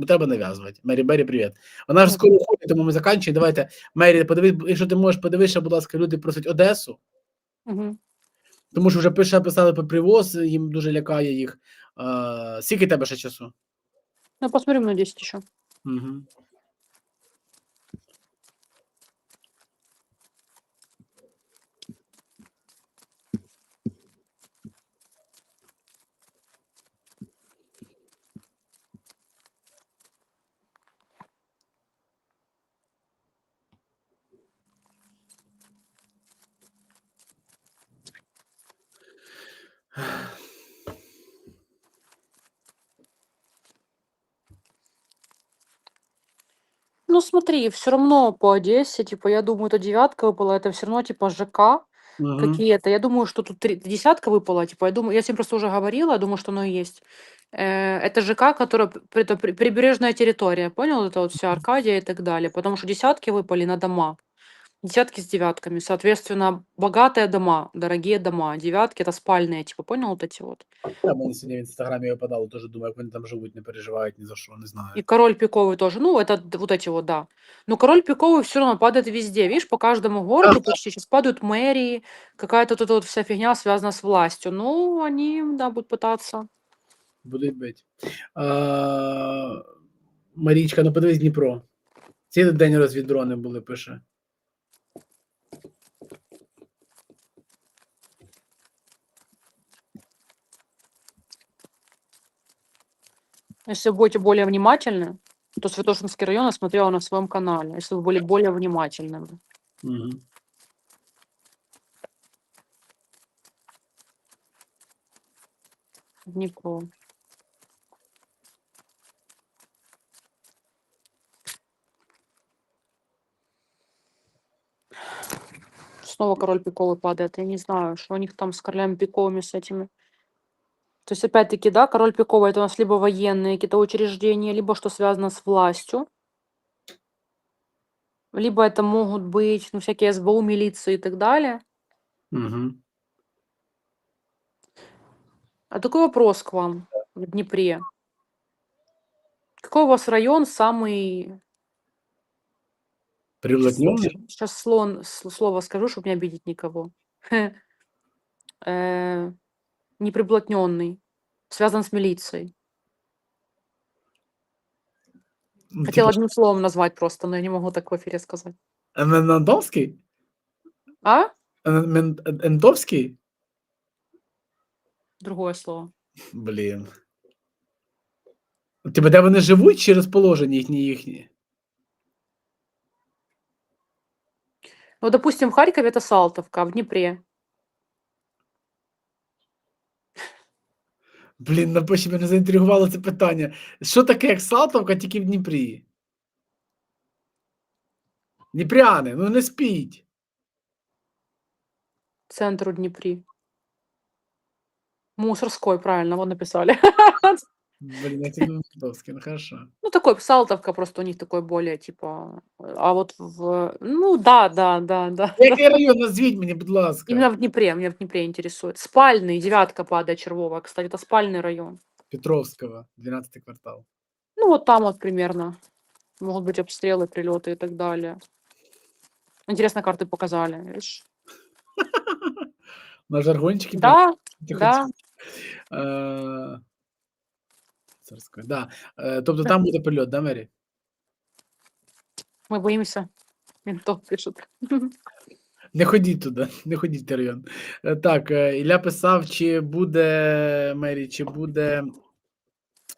Треба нав'язувати. Мері Бері, привіт. Вона ж скоро уходить, тому ми закінчуємо. Давайте, Мері, подивись, якщо ти можеш, подивися, будь ласка, люди просять Одесу, Угу. тому що вже пише, писали про привоз, їм дуже лякає їх. А, скільки тебе ще часу? Ну, посмотрим на 10 еще. Угу. Ну, смотри, все равно по Одессе, типа, я думаю, это девятка выпала, это все равно, типа, ЖК Угу. какие-то. Я думаю, что тут три- десятка выпала, типа, я думаю, я с ним просто уже говорила, я думаю, что оно и есть. Э, Это ЖК, которая п- это при- прибережная территория, понял? Это вот вся Аркадия и так далее. Потому что десятки выпали на дома. Десятки с девятками. Соответственно, богатые дома, дорогие дома. Девятки это спальные, типа, понял вот эти вот. Я мені сьогодні в інстаграмі випадало, теж думаю, як вони там живуть, не переживають ні за що, не знаю. И король пиковый тоже. Ну, это д- вот эти вот, да. Но король пиковый все равно падает везде. Видишь, по каждому городу почти сейчас падают мэрии, какая-то вот эта вот вся фигня связана с властью. Ну, они, да, будут пытаться. Будуть бити. А, Марічка, ну подивись Дніпро. Цілий день розвідрони були, пише. Если вы будете более внимательны, то Святошинский район я смотрела на своем канале. Если вы были более внимательными. Угу. Днепро. Снова король пиковый падает. Я не знаю, что у них там с королями пиковыми, с этими. То есть, опять-таки, да, король пиковый это у нас либо военные какие-то учреждения, либо что связано с властью. Либо это могут быть, ну, всякие СБУ, милиции и так далее. Угу. А такой вопрос к вам в Днепре. Какой у вас район самый... Привлатньовний? Сейчас слон, с- слово скажу, чтобы не обидеть никого. Э, Неприблотненный. Связан с милицией. Ну, Хотела типу, одним словом назвать просто, но я не могу так в эфире сказать. Енантовський? А? Ен- Мен- Ентовський? Другое слово. Блін. Тебе де вони живуть чи розположені їхні їхні? Ну, допустим, в Харькове это Салтовка, а в Днепре. Блін, напиши, мене заінтригувало це питання. Що таке як Салтовка, тільки в Дніпрі? Дніпряни, ну не спіть. Центр у Дніпрі. Мусорской, правильно, вот написали. Блін, я тебе Ентовський, ну хорошо. Ну, такой Салтовка просто у них такой более, типа... А вот в... Ну, да, да, да, да. Який район назвіть мені, будь ласка. Именно в Днепре, меня в Днепре интересует. Спальный, девятка падает Червова, кстати, это спальный район. Петровського, 12 квартал. Ну, вот там вот примерно. Могут быть обстрелы, прилеты и так далее. Интересно, карты показали, видишь? На жаргончики. Да, Ти да. Царської, да. Е, Тобто там буде прильот, да, Мері? мы боимся. Ментов пишут. Не ходіть туди, не ходіть в той район. Е, Так, е, Ілля писав, чи буде Мері, чи буде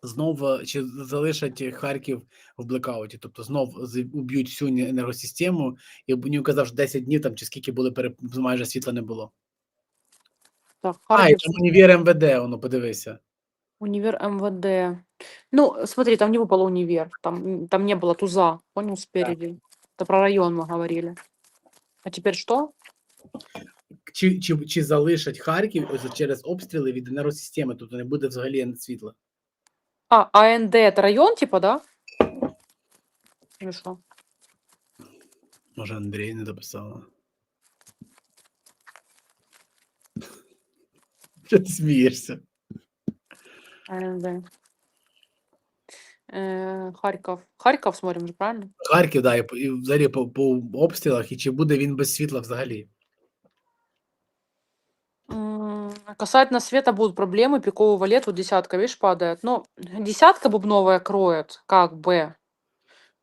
знов, чи залишать Харків в блекауті, тобто знов уб'ють всю енергосистему, і мені казав, що 10 днів там чи скільки були пере... майже світла не було. Так, А, і там універ МВД, воно подивися. универ МВД. Ну, смотри, там не выпало универ. Там, м, там не было туза, понял, спереди. Это про район мы говорили. А теперь что? Чи, чи, чи залишать Харків ось через обстріли від енергосистеми, тобто не буде взагалі світла. А, АНД это район, типа, да? Или что? Може, Андрій не дописала. Що ти смієшся? АНД. Э, Харьков. Харьков смотрим же, правильно? Харків, да, і, по- і взагалі по, по обстрілах, і чи буде він без світла взагалі? М, Касательно света будут проблемы, пикового лет, вот десятка, видишь, падает. Но десятка бубновая кроет, как бы.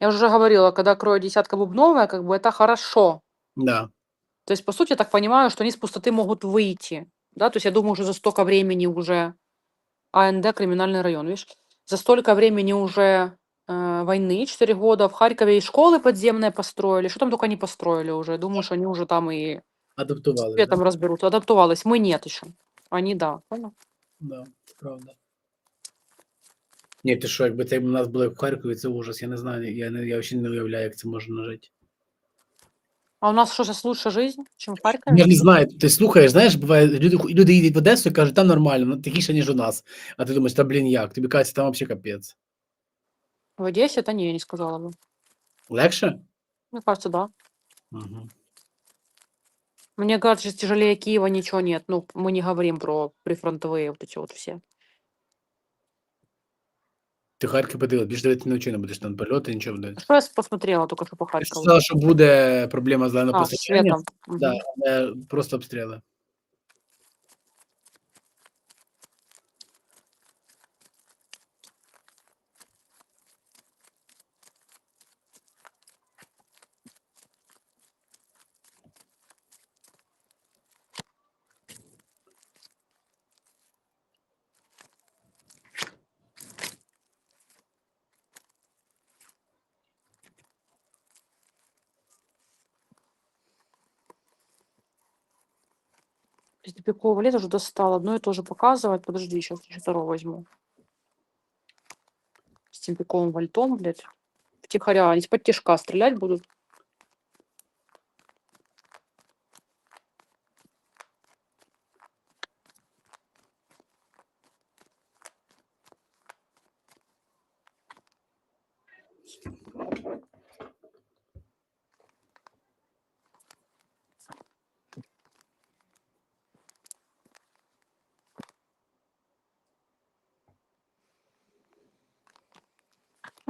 Я уже говорила, когда кроет десятка бубновая, как бы это хорошо. Да. То есть, по сути, я так понимаю, что они с пустоты могут выйти. Да, то есть я думаю, уже за столько времени уже АНД, криминальный район, видишь, за столько времени уже э, войны, 4 года, в Харькове и школы подземные построили, что там только не построили уже. Думаю, что они уже там и Адаптували. светом Да? разберут. Адаптовалась. Мы нет еще. Они да. Понял? Да, правда. Ні, ти що, якби це у нас було як в Харкові, це ужас. Я не знаю, я, не, я взагалі не уявляю, як це можна жити. А у нас что, сейчас лучше жизнь, чем в Харькове? Я не знаю, ти слухаєш, знаєш, буває, люди, люди їдуть в Одесу і кажуть, там нормально, ну тихіше, ніж у нас. А ти думаєш, та блін, як? Тобі кажеться, там взагалі капець. В Одессе это не, я не сказала бы. Легше? Мне кажется, да. Угу. Мне кажется, сейчас тяжелее Киева ничего нет. Ну, мы не говорим про прифронтовые вот эти вот все. Ти Харків подивив, більш дивитися не не будеш там польоти, нічого буде. Що я посмотрела только що по Ти Харькову? сказала, що буде проблема з А, да, але просто обстріли. Из тупикового лета уже достал. Одно и то же показывать. Подожди, сейчас второго возьму. С тем пиковым вольтом, блядь. Втихаря. Они из-под стрелять будут.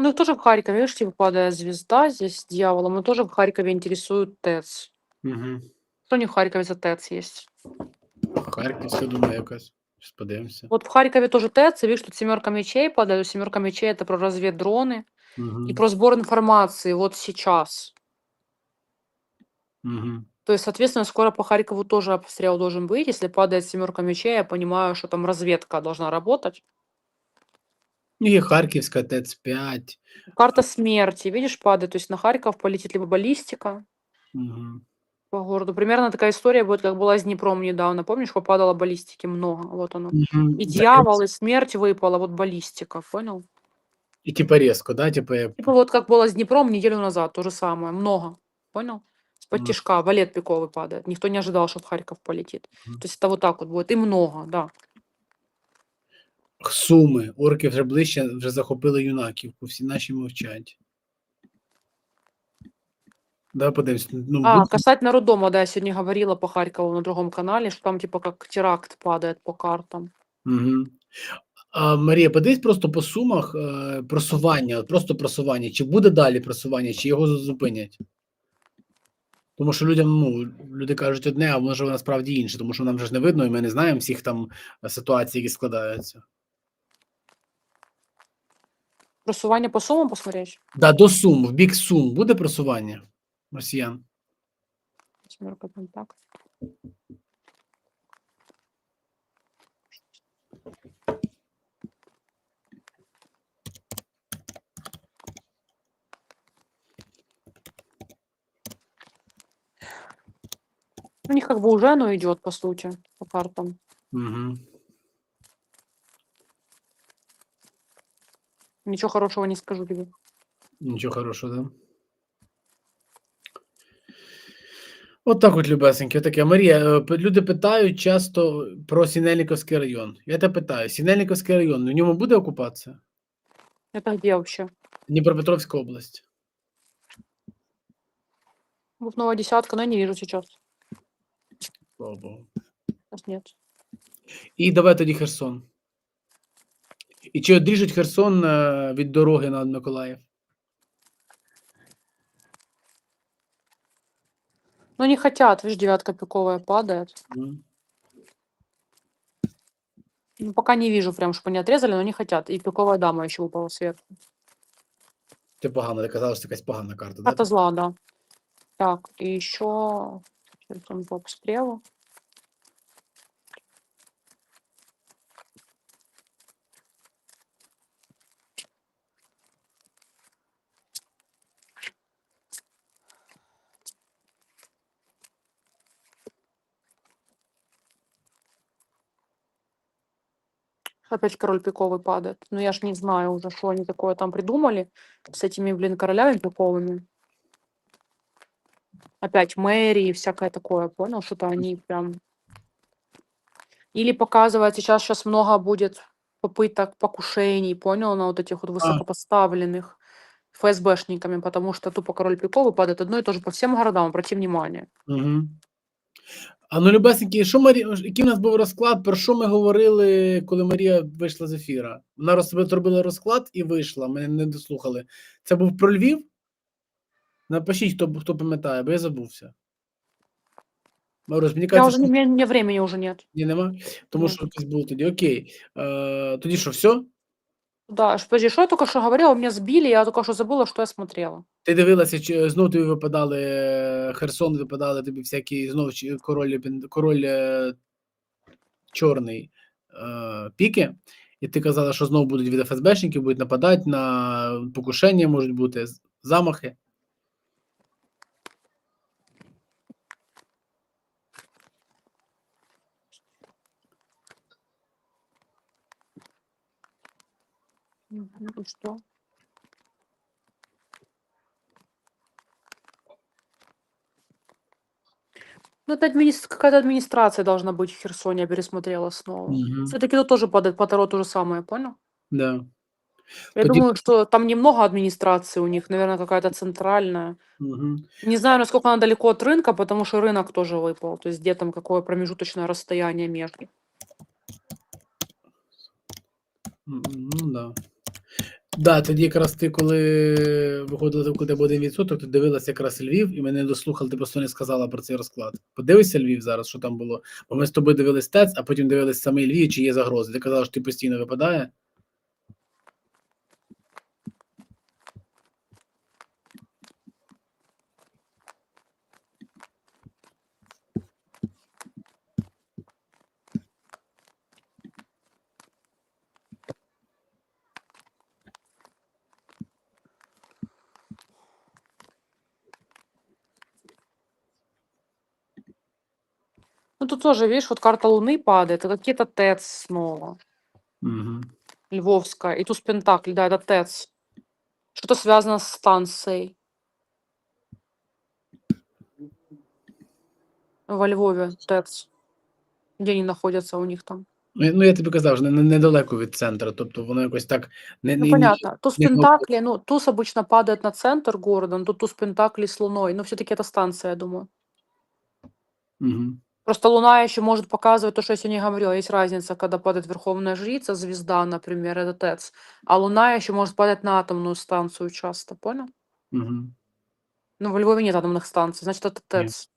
Ну, их тоже в Харькове, видишь, типа падает звезда здесь с дьяволом. И тоже в Харькове интересует ТЭЦ. Угу. Что не в Харькове за ТЭЦ есть? Харківська, думаю, якась. Щас подивимося. Вот в Харькове тоже ТЭЦ, и видишь, тут семерка мечей падает. Семерка мечей это про разведдроны Угу. и про сбор информации вот сейчас. Угу. То есть, соответственно, скоро по Харькову тоже обстрел должен быть. Если падает семерка мечей, я понимаю, что там разведка должна работать. Ну, Є Харківська ТЕЦ-5. Карта смерти, видишь, падает. То есть на Харьков полетит либо баллистика Угу. по городу. Примерно такая история будет, как была с Днепром недавно. Помнишь, попадало баллистики много? Вот оно. Угу. И дьявол, и смерть выпала, вот баллистика, понял? І типа різко, да? Типа як... Типа вот как было с Днепром неделю назад, то же самое, много, понял? С Мгм. тяжка, валет пиковый падает. Никто не ожидал, что в Харьков полетит. Мгм. То есть это вот так вот будет, и много, да. Суми. Орки вже ближче, вже захопили юнаків, всі наші мовчать. Да, подивимось. Ну, А, буде- касательно роддома, да, я сегодня говорила по Харькову на другом канале, что там типа как теракт падает по картам. Угу. А, Марія, подивись просто по сумах е, просування, просто просування. Чи буде далі просування, чи його зупинять? Тому що людям, ну, люди кажуть одне, а може насправді інше, тому що нам вже ж не видно, і ми не знаємо всіх там ситуацій, які складаються. Просування по сумам посмотреть? Да, до сум, в бік сум буде просування росіян? Пентаклей. У них как бы уже оно идет, по сути, по картам. Угу. Ничего хорошего не скажу тебе. Нічого хорошого, да? От так от, любесеньке, таке. Марія, е, люди питають часто про Сінельниковський район. Я тебе питаю, Сінельниковський район, в ньому буде окупація? Это где вообще? Дніпропетровська область. Новая десятка, но я не вижу сейчас. Слава Богу. Сейчас нет. І давай тоді Херсон. І чи одріжуть Херсон е, від дороги на Миколаїв? Ну, не хотят, видишь, девятка пиковая падает. М. Ну, пока не вижу прям, чтобы они отрезали, но не хотят. И пиковая дама еще упала сверху. Ти погано, ти казала, що якась погана карта. Да? Карта зла, да. Так, и еще там по обстрелу. Опять король пиковый падает. Ну, я ж не знаю уже, что они такое там придумали с этими, блин, королями пиковыми. Опять мэрии и всякое такое, понял? Что-то они прям... Или показывает, сейчас, сейчас много будет попыток покушений, понял, на вот этих вот высокопоставленных ФСБшниками, потому что тупо король пиковый падает одно и то же по всем городам, обрати внимание. Угу. А ну, любесенькі, що Марі... який в нас був розклад? Про що ми говорили, коли Марія вийшла з ефіра? Вона зробила розклад і вийшла. Ми не дослухали. Це був про Львів? Напишіть, хто, хто пам'ятає, бо я забувся. Марусь, мені Я кажеться, що не, мне, мне времени уже нет. ні, нема. Тому що якось було тоді. Окей. Е, тоді що, все? Да, ш- подожди, что я только что говорила? У Меня сбили, я только что забыла, что я смотрела. Ти дивилася, чи знову тобі випадали е, Херсон, випадали тобі всякі знову чи- король, король е, чорний е, піки, і ти казала, що знову будуть від ФСБшників, будуть нападати на покушення, можуть бути замахи. Мгм, И что? Ну, это админис- какая-то администрация должна быть в Херсоне, я пересмотрела снова. Мгм. Все-таки тут тоже падает по Таро то же самое, понял? Да. Я Тоді- думаю, что там немного администрации у них, наверное, какая-то центральная. Угу. Не знаю, насколько она далеко от рынка, потому что рынок тоже выпал. То есть где там какое промежуточное расстояние между. Ну, да. Да, тоді якраз ти, коли виходила куди буде 1%, ти дивилася якраз Львів, і мене дослухали, ти просто не сказала про цей розклад. Подивися Львів зараз, що там було. Бо ми з тобою дивились ТЕЦ, а потім дивились самий Львів, чи є загрози. Ти казала, що ти постійно випадає. Ну, тут тоже, видишь, вот карта Луны падает, и какие-то ТЭЦ снова. Угу. Львовская. И туз Пентакль, да, это ТЭЦ. Что-то связано с станцией. Во Львове ТЭЦ. Где они находятся у них там? Ну, я тобі казав, що не- не- недалеко від центру, тобто воно якось так не, Ну, не понятно. Туз не знаю. Пентакли, ну, туз обычно падает на центр города, но тут туз Пентакли с Луной. Но все-таки это станция, я думаю. Угу. Просто Луна еще может показывать то, что я сегодня говорила. Есть разница, когда падает Верховная Жрица, звезда, например, это ТЭЦ. А Луна еще может падать на атомную станцию часто, понял? Угу. Ну, в Львове нет атомных станций, значит, это Нет. ТЭЦ.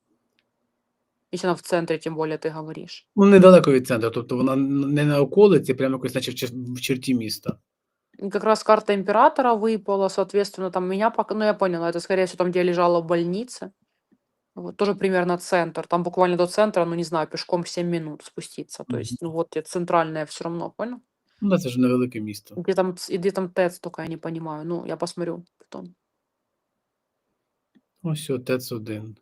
Если она в центре, тем более, ты говоришь. Ну, недалеко від центру, тобто вона н- не на околиці, прямо якось, наче в, чер- в черті міста. И как раз карта императора выпала, соответственно, там меня пока... Ну, я поняла, это, скорее всего, там, где я лежала в больнице. Вот, тоже примерно центр. Там буквально до центра, ну, не знаю, пешком 7 минут спуститься. То есть, ну, вот центральное все равно, понял? Ну, да, це ж невелике місто. Где там, ц- и где там ТЭЦ, только я не понимаю. Ну, я посмотрю потом. Ось о, ТЕЦ 1.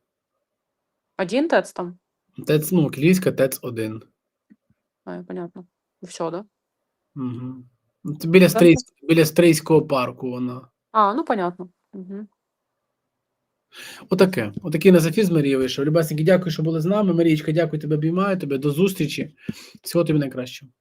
Один ТЭЦ там? ТЕЦ, ну, Львівська ТЕЦ 1. А, понятно. Все, да? Угу. Це біля, Стрийсь... біля Стрийського парку вона. А, ну, понятно. Мгм. Отаке. Отакий на зафіз Марія вийшов. Любасеньки, дякую, що були з нами. Марієчка, дякую тебе, обіймаю тебе. До зустрічі. Всього тобі найкращого.